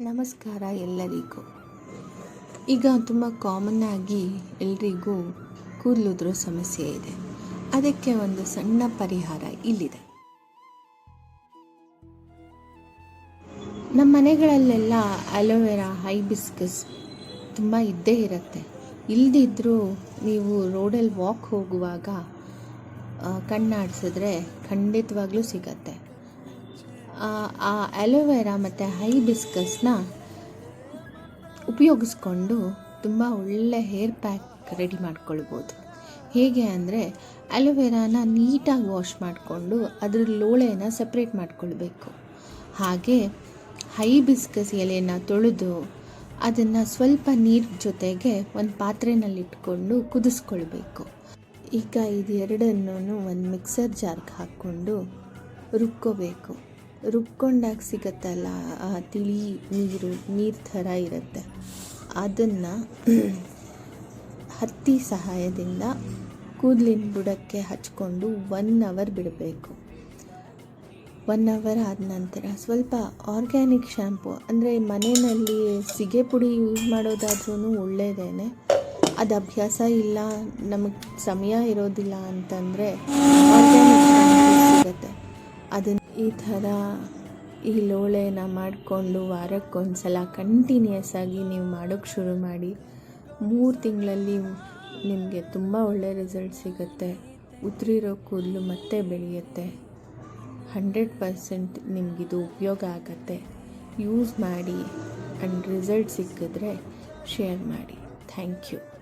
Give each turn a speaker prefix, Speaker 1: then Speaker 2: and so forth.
Speaker 1: ನಮಸ್ಕಾರ ಎಲ್ಲರಿಗೂ. ಈಗ ತುಂಬ ಕಾಮನ್ನಾಗಿ ಎಲ್ರಿಗೂ ಕೂದಲುದ್ರೋ ಸಮಸ್ಯೆ ಇದೆ. ಅದಕ್ಕೆ ಒಂದು ಸಣ್ಣ ಪರಿಹಾರ ಇಲ್ಲಿದೆ. ನಮ್ಮ ಮನೆಗಳಲ್ಲೆಲ್ಲ ಅಲೋವೆರಾ, ಹೈಬಿಸ್ಕಸ್ ತುಂಬ ಇದ್ದೇ ಇರುತ್ತೆ. ಇಲ್ಲದಿದ್ದರೂ ನೀವು ರೋಡಲ್ಲಿ ವಾಕ್ ಹೋಗುವಾಗ ಕಣ್ಣಾಡಿಸಿದ್ರೆ ಖಂಡಿತವಾಗ್ಲೂ ಸಿಗತ್ತೆ. ಆ ಅಲೋವೆರಾ ಮತ್ತು ಹೈಬಿಸ್ಕಸ್ನ ಉಪಯೋಗಿಸ್ಕೊಂಡು ತುಂಬ ಒಳ್ಳೆ ಹೇರ್ ಪ್ಯಾಕ್ ರೆಡಿ ಮಾಡ್ಕೊಳ್ಬೋದು. ಹೇಗೆ ಅಂದರೆ ಅಲೋವೆರಾನ ನೀಟಾಗಿ ವಾಶ್ ಮಾಡಿಕೊಂಡು ಅದ್ರ ಲೋಳೆನ ಸಪ್ರೇಟ್ ಮಾಡ್ಕೊಳ್ಬೇಕು. ಹಾಗೆ ಹೈಬಿಸ್ಕಸ್ ಎಲೆನ ತೊಳೆದು ಅದನ್ನು ಸ್ವಲ್ಪ ನೀರು ಜೊತೆಗೆ ಒಂದು ಪಾತ್ರೆನಲ್ಲಿಟ್ಕೊಂಡು ಕುದಿಸ್ಕೊಳ್ಬೇಕು. ಈಗ ಇದೆರಡನ್ನೂ ಒಂದು ಮಿಕ್ಸರ್ ಜಾರ್ಗೆ ಹಾಕ್ಕೊಂಡು ರುಬ್ಕೋಬೇಕು. ರುಬ್ಕೊಂಡಾಗ ಸಿಗತ್ತಲ್ಲ ಆ ತಿಳಿ ನೀರು ನೀರು ಥರ ಇರುತ್ತೆ. ಅದನ್ನು ಹತ್ತಿ ಸಹಾಯದಿಂದ ಕೂದಲಿನ ಬುಡಕ್ಕೆ ಹಚ್ಕೊಂಡು ಒನ್ ಅವರ್ ಬಿಡಬೇಕು. ಒನ್ ಅವರ್ ಆದ ನಂತರ ಸ್ವಲ್ಪ ಆರ್ಗ್ಯಾನಿಕ್ ಶ್ಯಾಂಪು ಅಂದರೆ ಮನೆಯಲ್ಲಿ ಸಿಗೆ ಪುಡಿ ಯೂಸ್ ಮಾಡೋದಾದ್ರೂ ಒಳ್ಳೆಯದೇನೆ ಅದು ಅಭ್ಯಾಸ ಇಲ್ಲ, ನಮಗೆ ಸಮಯ ಇರೋದಿಲ್ಲ ಅಂತಂದರೆ ಆರ್ಗ್ಯಾನಿಕ್ ಈ ಥರ ಈ ಲೋಳೆನ ಮಾಡಿಕೊಂಡು ವಾರಕ್ಕೊಂದು ಸಲ ಕಂಟಿನ್ಯೂಸ್ ಆಗಿ ನೀವು ಮಾಡೋಕ್ಕೆ ಶುರು ಮಾಡಿ, ಮೂರು ತಿಂಗಳಲ್ಲಿ ನಿಮಗೆ ತುಂಬ ಒಳ್ಳೆ ರಿಸಲ್ಟ್ ಸಿಗುತ್ತೆ. ಉದುರಿರೋ ಕೂದಲು ಮತ್ತೆ ಬೆಳೆಯುತ್ತೆ. ಹಂಡ್ರೆಡ್ ಪರ್ಸೆಂಟ್ ನಿಮಗಿದು ಉಪಯೋಗ ಆಗತ್ತೆ. ಯೂಸ್ ಮಾಡಿ ಆ್ಯಂಡ್ ರಿಸಲ್ಟ್ ಸಿಕ್ಕಿದ್ರೆ ಶೇರ್ ಮಾಡಿ. Thank you.